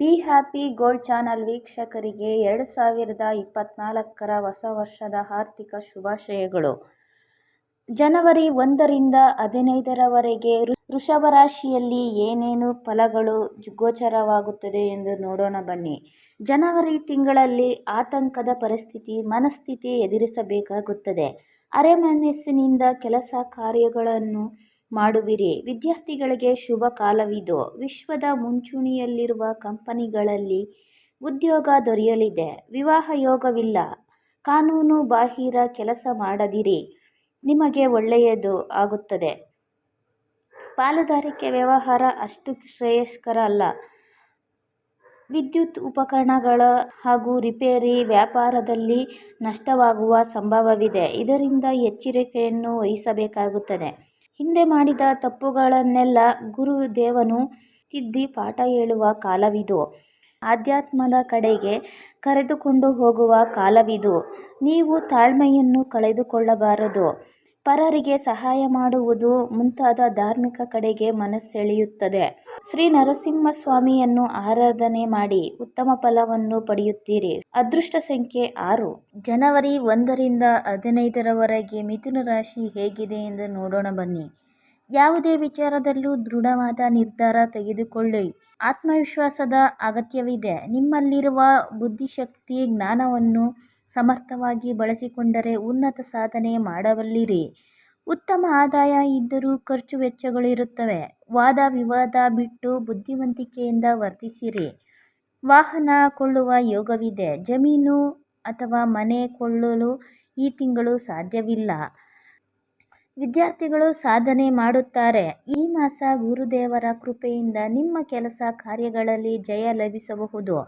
Happy gold channel ವೀಕ್ಷಕರಿಗೆ ಎರಡು ಸಾವಿರದ ಇಪ್ಪತ್ತ್ನಾಲ್ಕರ ಹೊಸ ವರ್ಷದ ಆರ್ಥಿಕ ಶುಭಾಶಯಗಳು. ಜನವರಿ ಒಂದರಿಂದ ಹದಿನೈದರವರೆಗೆ ವೃಷಭ ರಾಶಿಯಲ್ಲಿ ಏನೇನು ಫಲಗಳು ಗೋಚರವಾಗುತ್ತದೆ ಎಂದು ನೋಡೋಣ ಬನ್ನಿ. ಜನವರಿ ತಿಂಗಳಲ್ಲಿ ಆತಂಕದ ಪರಿಸ್ಥಿತಿ, ಮನಸ್ಥಿತಿ ಎದುರಿಸಬೇಕಾಗುತ್ತದೆ. ಅರೆಮನಸ್ಸಿನಿಂದ ಕೆಲಸ ಕಾರ್ಯಗಳನ್ನು ಮಾಡುವಿರಿ. ವಿದ್ಯಾರ್ಥಿಗಳಿಗೆ ಶುಭ ಕಾಲವಿದು. ವಿಶ್ವದ ಮುಂಚೂಣಿಯಲ್ಲಿರುವ ಕಂಪನಿಗಳಲ್ಲಿ ಉದ್ಯೋಗ ದೊರೆಯಲಿದೆ. ವಿವಾಹ ಯೋಗವಿಲ್ಲ. ಕಾನೂನು ಬಾಹಿರ ಕೆಲಸ ಮಾಡದಿರಿ. ನಿಮಗೆ ಒಳ್ಳೆಯದು ಆಗುತ್ತದೆ. ಪಾಲುದಾರಿಕೆ ವ್ಯವಹಾರ ಅಷ್ಟು ಶ್ರೇಯಸ್ಕರ ಅಲ್ಲ. ವಿದ್ಯುತ್ ಉಪಕರಣಗಳ ಹಾಗೂ ರಿಪೇರಿ ವ್ಯಾಪಾರದಲ್ಲಿ ನಷ್ಟವಾಗುವ ಸಂಭವವಿದೆ. ಇದರಿಂದ ಎಚ್ಚರಿಕೆಯನ್ನು ವಹಿಸಬೇಕಾಗುತ್ತದೆ. ಹಿಂದೆ ಮಾಡಿದ ತಪ್ಪುಗಳನ್ನೆಲ್ಲ ಗುರುದೇವನು ತಿದ್ದಿ ಪಾಠ ಹೇಳುವ ಕಾಲವಿದು. ಆಧ್ಯಾತ್ಮದ ಕಡೆಗೆ ಕರೆದುಕೊಂಡು ಹೋಗುವ ಕಾಲವಿದು. ನೀವು ತಾಳ್ಮೆಯನ್ನು ಕಳೆದುಕೊಳ್ಳಬಾರದು. ಪರರಿಗೆ ಸಹಾಯ ಮಾಡುವುದು ಮುಂತಾದ ಧಾರ್ಮಿಕ ಕಡೆಗೆ ಮನಸ್ಸೆಳೆಯುತ್ತದೆ. ಶ್ರೀ ನರಸಿಂಹಸ್ವಾಮಿಯನ್ನು ಆರಾಧನೆ ಮಾಡಿ ಉತ್ತಮ ಫಲವನ್ನು ಪಡೆಯುತ್ತೀರಿ. ಅದೃಷ್ಟ ಸಂಖ್ಯೆ ಆರು. ಜನವರಿ ಒಂದರಿಂದ ಹದಿನೈದರವರೆಗೆ ಮಿಥುನ ರಾಶಿ ಹೇಗಿದೆ ಎಂದು ನೋಡೋಣ ಬನ್ನಿ. ಯಾವುದೇ ವಿಚಾರದಲ್ಲೂ ದೃಢವಾದ ನಿರ್ಧಾರ ತೆಗೆದುಕೊಳ್ಳಿ. ಆತ್ಮವಿಶ್ವಾಸದ ಅಗತ್ಯವಿದೆ. ನಿಮ್ಮಲ್ಲಿರುವ ಬುದ್ಧಿಶಕ್ತಿ, ಜ್ಞಾನವನ್ನು ಸಮರ್ಥವಾಗಿ ಬಳಸಿಕೊಂಡರೆ ಉನ್ನತ ಸಾಧನೆ ಮಾಡಬಲ್ಲಿರಿ. ಉತ್ತಮ ಆದಾಯ ಇದ್ದರೂ ಖರ್ಚು ವೆಚ್ಚಗಳಿರುತ್ತವೆ ವಾದ ವಿವಾದ ಬಿಟ್ಟು ಬುದ್ಧಿವಂತಿಕೆಯಿಂದ ವರ್ತಿಸಿರಿ. ವಾಹನ ಕೊಳ್ಳುವ ಯೋಗವಿದೆ. ಜಮೀನು ಅಥವಾ ಮನೆ ಕೊಳ್ಳಲು ಈ ತಿಂಗಳು ಸಾಧ್ಯವಿಲ್ಲ. ವಿದ್ಯಾರ್ಥಿಗಳು ಸಾಧನೆ ಮಾಡುತ್ತಾರೆ. ಈ ಮಾಸ ಗುರುದೇವರ ಕೃಪೆಯಿಂದ ನಿಮ್ಮ ಕೆಲಸ ಕಾರ್ಯಗಳಲ್ಲಿ ಜಯ ಲಭಿಸಬಹುದು.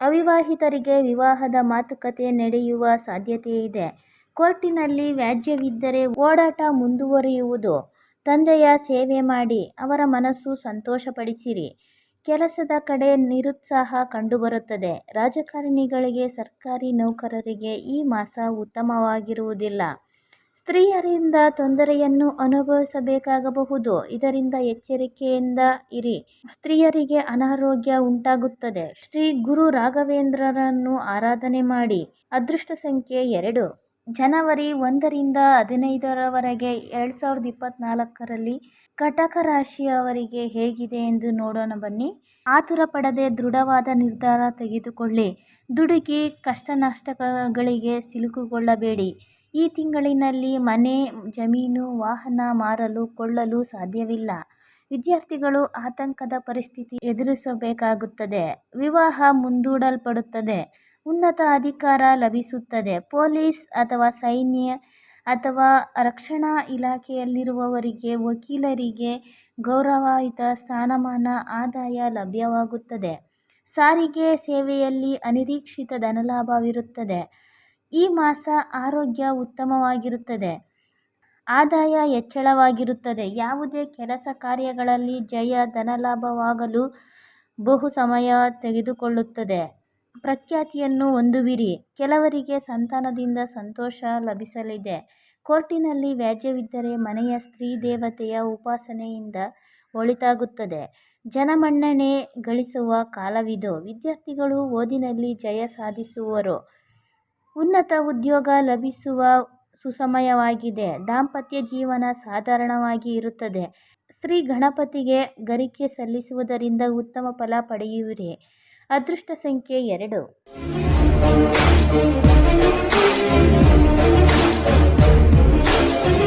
ಅವಿವಾಹಿತರಿಗೆ ವಿವಾಹದ ಮಾತುಕತೆ ನಡೆಯುವ ಸಾಧ್ಯತೆ ಇದೆ ಕೋರ್ಟಿನಲ್ಲಿ ವ್ಯಾಜ್ಯವಿದ್ದರೆ ಓಡಾಟ ಮುಂದುವರಿಯುವುದು. ತಂದೆಯ ಸೇವೆ ಮಾಡಿ, ಅವರ ಮನಸ್ಸು ಸಂತೋಷಪಡಿಸಿರಿ. ಕೆಲಸದ ಕಡೆ ನಿರುತ್ಸಾಹ ಕಂಡುಬರುತ್ತದೆ. ರಾಜಕಾರಣಿಗಳಿಗೆ ಸರ್ಕಾರಿ ನೌಕರರಿಗೆ ಈ ಮಾಸ ಉತ್ತಮವಾಗಿರುವುದಿಲ್ಲ. ಸ್ತ್ರೀಯರಿಂದ ತೊಂದರೆಯನ್ನು ಅನುಭವಿಸಬೇಕಾಗಬಹುದು. ಇದರಿಂದ ಎಚ್ಚರಿಕೆಯಿಂದ ಇರಿ. ಸ್ತ್ರೀಯರಿಗೆ ಅನಾರೋಗ್ಯ ಉಂಟಾಗುತ್ತದೆ. ಶ್ರೀ ಗುರು ರಾಘವೇಂದ್ರರನ್ನು ಆರಾಧನೆ ಮಾಡಿ. ಅದೃಷ್ಟ ಸಂಖ್ಯೆ ಎರಡು. ಜನವರಿ ಒಂದರಿಂದ ಹದಿನೈದರವರೆಗೆ ಎರಡು ಸಾವಿರದ ಇಪ್ಪತ್ತ್ನಾಲ್ಕರಲ್ಲಿ ಕಟಕ ರಾಶಿಯವರಿಗೆ ಹೇಗಿದೆ ಎಂದು ನೋಡೋಣ ಬನ್ನಿ. ಆತುರ ಪಡದೆ ದೃಢವಾದ ನಿರ್ಧಾರ ತೆಗೆದುಕೊಳ್ಳಿ. ದುಡುಕಿ ಕಷ್ಟ ನಷ್ಟಗಳಿಗೆ ಈ ತಿಂಗಳಿನಲ್ಲಿ ಮನೆ, ಜಮೀನು, ವಾಹನ ಮಾರಲು, ಕೊಳ್ಳಲು ಸಾಧ್ಯವಿಲ್ಲ. ವಿದ್ಯಾರ್ಥಿಗಳು ಆತಂಕದ ಪರಿಸ್ಥಿತಿ ಎದುರಿಸಬೇಕಾಗುತ್ತದೆ. ವಿವಾಹ ಮುಂದೂಡಲ್ಪಡುತ್ತದೆ. ಉನ್ನತ ಅಧಿಕಾರ ಲಭಿಸುತ್ತದೆ. ಪೊಲೀಸ್ ಅಥವಾ ಸೈನ್ಯ ಅಥವಾ ರಕ್ಷಣಾ ಇಲಾಖೆಯಲ್ಲಿರುವವರಿಗೆ, ವಕೀಲರಿಗೆ ಗೌರವಯುತ ಸ್ಥಾನಮಾನ, ಆದಾಯ ಲಭ್ಯವಾಗುತ್ತದೆ. ಸಾರಿಗೆ ಸೇವೆಯಲ್ಲಿ ಅನಿರೀಕ್ಷಿತ ಧನಲಾಭವಿರುತ್ತದೆ. ಈ ಮಾಸ ಆರೋಗ್ಯ ಉತ್ತಮವಾಗಿರುತ್ತದೆ. ಆದಾಯ ಹೆಚ್ಚಳವಾಗಿರುತ್ತದೆ. ಯಾವುದೇ ಕೆಲಸ ಕಾರ್ಯಗಳಲ್ಲಿ ಜಯ ಧನಲಾಭವಾಗಲು ಬಹು ಸಮಯ ತೆಗೆದುಕೊಳ್ಳುತ್ತದೆ. ಪ್ರಖ್ಯಾತಿಯನ್ನು ಹೊಂದುವಿರಿ. ಕೆಲವರಿಗೆ ಸಂತಾನದಿಂದ ಸಂತೋಷ ಲಭಿಸಲಿದೆ. ಕೋರ್ಟಿನಲ್ಲಿ ವ್ಯಾಜ್ಯವಿದ್ದರೆ ಮನೆಯ ಸ್ತ್ರೀ ದೇವತೆಯ ಉಪಾಸನೆಯಿಂದ ಒಳಿತಾಗುತ್ತದೆ. ಜನಮನ್ನಣೆ ಗಳಿಸುವ ಕಾಲವಿದು. ವಿದ್ಯಾರ್ಥಿಗಳು ಓದಿನಲ್ಲಿ ಜಯ ಸಾಧಿಸುವರು. ಉನ್ನತ ಉದ್ಯೋಗ ಲಭಿಸುವ ಸುಸಮಯವಾಗಿದೆ. ದಾಂಪತ್ಯ ಜೀವನ ಸಾಧಾರಣವಾಗಿ ಇರುತ್ತದೆ. ಶ್ರೀ ಗಣಪತಿಗೆ ಗರಿಕೆ ಸಲ್ಲಿಸುವುದರಿಂದ ಉತ್ತಮ ಫಲ ಪಡೆಯುವಿರಿ. ಅದೃಷ್ಟ ಸಂಖ್ಯೆ ಎರಡು.